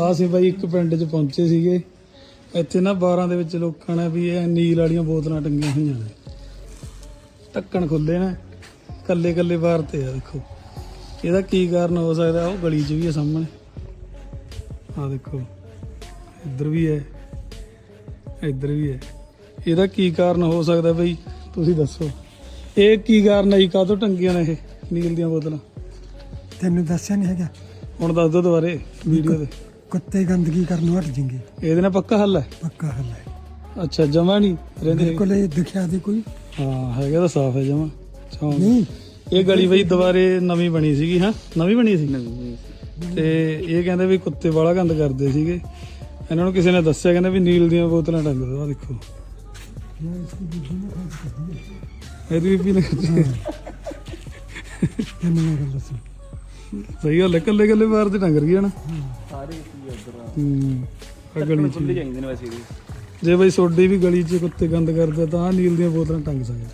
ਆ ਸੀ ਬਾਈ ਇੱਕ ਪਿੰਡ 'ਚ ਪਹੁੰਚੇ ਸੀਗੇ। ਇੱਥੇ ਨਾ 12 ਦੇ ਵਿੱਚ ਲੋਕਾਂ ਨੇ ਵੀ ਇਹ ਨੀਲ ਵਾਲੀਆਂ ਬੋਤਲਾਂ ਟੰਗੀਆਂ ਹੋਈਆਂ ਨੇ। ਢੱਕਣ ਖੁੱਲੇ ਨੇ। ਕੱਲੇ ਕੱਲੇ ਬਾਹਰ ਤੇ ਆ ਦੇਖੋ। ਇਹਦਾ ਕੀ ਕਾਰਨ ਹੋ ਸਕਦਾ? ਉਹ ਗਲੀ 'ਚ ਵੀ ਹੈ ਸਾਹਮਣੇ। ਆ ਦੇਖੋ। ਇੱਧਰ ਵੀ ਹੈ। ਇੱਧਰ ਵੀ ਹੈ। ਇਹਦਾ ਕੀ ਕਾਰਨ ਹੋ ਸਕਦਾ ਬਈ? ਤੁਸੀਂ ਦੱਸੋ। ਇਹ ਕੀ ਕਾਰਨ ਹੈ ਕਾਹਤੋਂ ਟੰਗੀਆਂ ਨੇ ਇਹ ਨੀਲ ਦੀਆਂ ਬੋਤਲਾਂ? ਤੈਨੂੰ ਦੱਸਿਆ ਨਹੀਂ ਹੈਗਾ। ਹੁਣ ਦੱਸ ਦਿਓ ਦੁਬਾਰੇ ਵੀਡੀਓ ਦੇ ਕੁੱਤੇ ਗੰਦਗੀ ਕਰਨ ਹਟ ਜਿੰਗੇ ਇਹਦੇ ਨਾਲ ਪੱਕਾ ਹੱਲ ਹੈ? ਪੱਕਾ ਹੱਲ ਹੈ। ਅੱਛਾ ਜਮਾ ਨਹੀਂ ਰਹਿੰਦੇ। ਬਿਲਕੁਲ ਇਹ ਦਿਖਿਆ ਦੇ ਕੋਈ। ਹਾਂ ਹੈਗਾ ਤਾਂ ਸਾਫ਼ ਹੈ ਜਮਾ। ਨਹੀਂ। ਇਹ ਗਲੀ ਬਈ ਦੁਬਾਰੇ ਨਵੀਂ ਬਣੀ ਸੀਗੀ ਹਾਂ? ਨਵੀਂ ਬਣੀ ਸੀ? ਤੇ ਇਹ ਕਹਿੰਦੇ ਵੀ ਕੁੱਤੇ ਵਾਲਾ ਗੰਦ ਕਰਦੇ ਸੀਗੇ। ਇਹਨਾਂ ਨੂੰ ਕਿਸੇ ਨੇ ਦੱਸਿਆ ਕਹਿੰਦੇ ਵੀ ਨੀਲ ਦੀਆਂ ਬੋਤਲਾਂ ਟੰਗ ਆ ਦੇਖੋ। ਇਹਦੀ ਵੀ ਨੇ ਤੈਨੂੰ ਮੈਂ ਗੱਲ ਦੱਸਾਂ। ਸਹੀ ਗੱਲ ਹੈ ਕੱਲੇ ਕੱਲੇ ਬਾਹਰ ਤੇ ਟੰਗ ਰਹੀਆਂ ਨਾ। ਸਾਰੇ ਕੀ ਉਧਰ ਹੂੰ ਆਹ ਗਲੀ ਚ ਖੁੱਲੇ ਵੀ। ਜਾਂਦੇ ਨੇ ਵੈਸੇ ਵੀ। ਜੇ ਬਈ ਸੋਡੀ ਵੀ ਗਲੀ 'ਚ ਕੁੱਤੇ ਗੰਦ ਕਰਦੇ ਤਾਂ ਆਹ ਨੀਲ ਦੀਆਂ ਬੋਤਲਾਂ ਟੰਗ ਸਕਦੇ